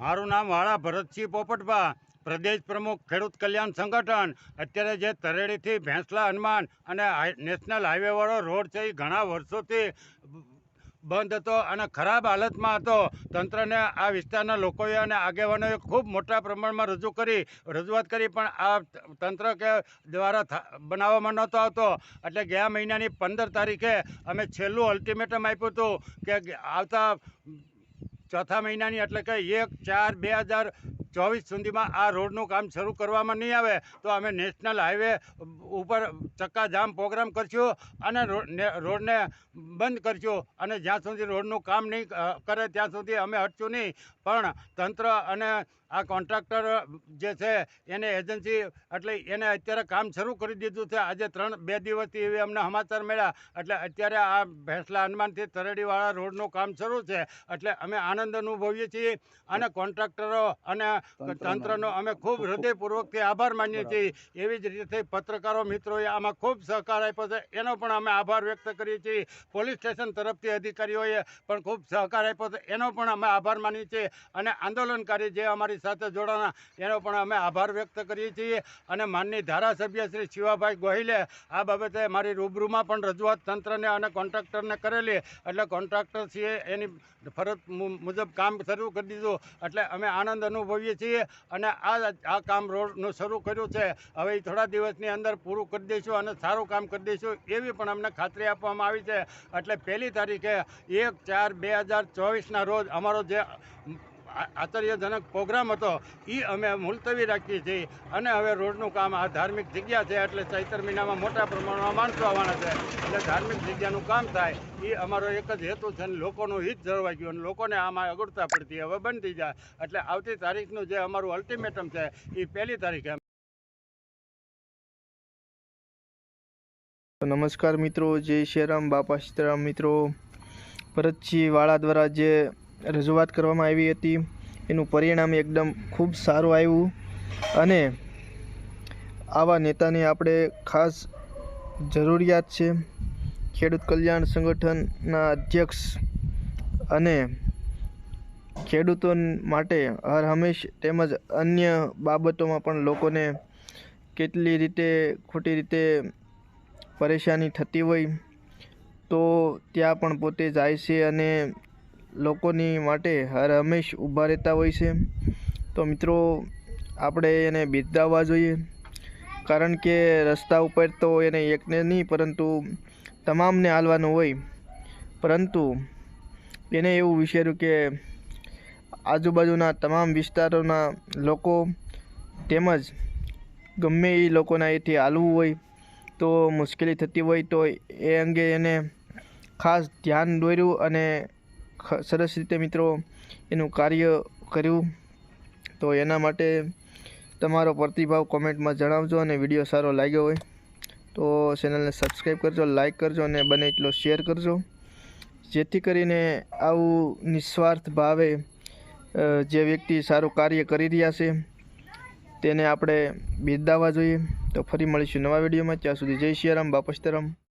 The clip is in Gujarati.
મારું નામ વાળા ભરતસિંહ પોપટભા, પ્રદેશ પ્રમુખ ખેડૂત કલ્યાણ સંગઠન. અત્યારે જે તરેડીથી ભેંસલા હનુમાન અને નેશનલ હાઈવેવાળો રોડ છે એ ઘણા વર્ષોથી બંધ હતો અને ખરાબ હાલતમાં હતો. તંત્રને આ વિસ્તારના લોકોએ અને આગેવાનોએ ખૂબ મોટા પ્રમાણમાં રજૂ કરી, રજૂઆત કરી, પણ આ તંત્ર કે દ્વારા બનાવવામાં નહોતો આવતો. એટલે ગયા મહિનાની પંદર તારીખે અમે છેલ્લું અલ્ટિમેટમ આપ્યું હતું કે આવતા ચોથા મહિનાની એટલે કે એક ચાર બે હજાર ચોવીસ સુધીમાં આ રોડનું કામ શરૂ કરવામાં નહીં આવે તો અમે નેશનલ હાઈવે ઉપર ચક્કાજામ પ્રોગ્રામ કરશું અને રોડને બંધ કરશું. અને જ્યાં સુધી રોડનું કામ નહીં કરે ત્યાં સુધી અમે હટશું નહીં. પણ તંત્ર અને આ કોન્ટ્રાક્ટર જે છે એને એજન્સી એટલે એને અત્યારે કામ શરૂ કરી દીધું છે. આજે ત્રણ બે દિવસથી એવી અમને સમાચાર મળ્યા. એટલે અત્યારે આ ભેંસલા હનુમાનથી તરેડીવાળા રોડનું કામ શરૂ છે. એટલે અમે આનંદ અનુભવીએ છીએ અને કોન્ટ્રાક્ટરો અને તંત્રનો અમે ખૂબ હૃદયપૂર્વકથી આભાર માનીએ છીએ. એવી જ રીતે પત્રકારો મિત્રોએ આમાં ખૂબ સહકાર આપ્યો છે. એનો પણ અમે આભાર વ્યક્ત કરીએ છીએ. પોલીસ સ્ટેશન તરફથી અધિકારીઓએ પણ ખૂબ સહકાર આપ્યો છે. એનો પણ અમે આભાર માનીએ છીએ. અને આંદોલનકારી જે અમારી સાથે જોડાણા, એનો પણ અમે આભાર વ્યક્ત કરીએ છીએ. અને માનની ધારાસભ્ય શ્રી શિવાભાઈ ગોહિલે આ બાબતે મારી રૂબરૂમાં પણ રજૂઆત તંત્રને અને કોન્ટ્રાક્ટરને કરેલી. એટલે કોન્ટ્રાક્ટરશ્રીએ એની ફરજ મુજબ કામ શરૂ કરી દીધું. એટલે અમે આનંદ અનુભવીએ છીએ અને આ આ કામ રોડનું શરૂ કર્યું છે. હવે થોડા દિવસની અંદર પૂરું કરી દઈશું અને સારું કામ કરી દઈશું એવી પણ અમને ખાતરી આપવામાં આવી છે. એટલે પહેલી તારીખે એક ચાર બે હજાર ચોવીસના રોજ અમારો જે આશ્ચર્યજનક પ્રોગ્રામ હતો. એ અમે મુલતવી રાખીએ છીએ અને હવે રોડનું કામ આ ધાર્મિક જગ્યા છે, એટલે ચૈતર મહિનામાં મોટા પ્રમાણમાં માણસો આવવાના છે. એટલે ધાર્મિક જગ્યાનું કામ થાય. એ અમારો એક જ હેતુ છે અને લોકોનું હિત જળવાઈ ગયું અને લોકોને આમાં અગવડતા પડતી હવે થઈ જાય. એટલે આવતી તારીખનું જે અમારું અલ્ટિમેટમ છે એ પહેલી તારીખે નમસ્કાર મિત્રો, જય શ્રીરામ બાપા સીતારામ મિત્રો. ભરતજી વાળા દ્વારા જે રજૂઆત કરવામાં આવી હતી. એનું પરિણામ એકદમ ખૂબ સારું આવ્યું અને આવા નેતાની આપણે ખાસ જરૂરિયાત છે. ખેડૂત કલ્યાણ સંગઠનના અધ્યક્ષ અને ખેડૂતો માટે હર હંમેશ તેમજ અન્ય બાબતોમાં પણ લોકોને કેટલી રીતે ખોટી રીતે પરેશાની થતી હોય તો ત્યાં પણ પોતે જાય છે અને લોકોની માટે હર હંમેશ ઊભા રહેતા હોય છે. તો મિત્રો, આપણે એને બિરદાવવા જોઈએ. કારણ કે રસ્તા ઉપર તો એને એકને નહીં, પરંતુ તમામને હાલવાનું હોય. પરંતુ એને એવું વિચાર્યું કે આજુબાજુના તમામ વિસ્તારોના લોકો તેમજ ગમે એ લોકોના એથી હાલવું હોય તો મુશ્કેલી થતી હોય તો એ અંગે એને ખાસ ધ્યાન દોર્યું અને સરસ રીતે મિત્રો એનું કાર્ય કર્યું. તો એના માટે તમારો પ્રતિભાવ કોમેન્ટમાં જણાવજો અને વીડિયો સારો લાગ્યો હોય તો ચેનલને સબસ્ક્રાઈબ કરજો લાઇક કરજો અને બને એટલો શેર કરજો. જેથી કરીને આવું નિસ્વાર્થ ભાવે જે વ્યક્તિ સારું કાર્ય કરી રહ્યા છે તેને આપણે બિરદાવવા જોઈએ. તો ફરી મળીશું નવા વિડીયોમાં. ત્યાં સુધી જય સિયારામ બાપસ્તરામ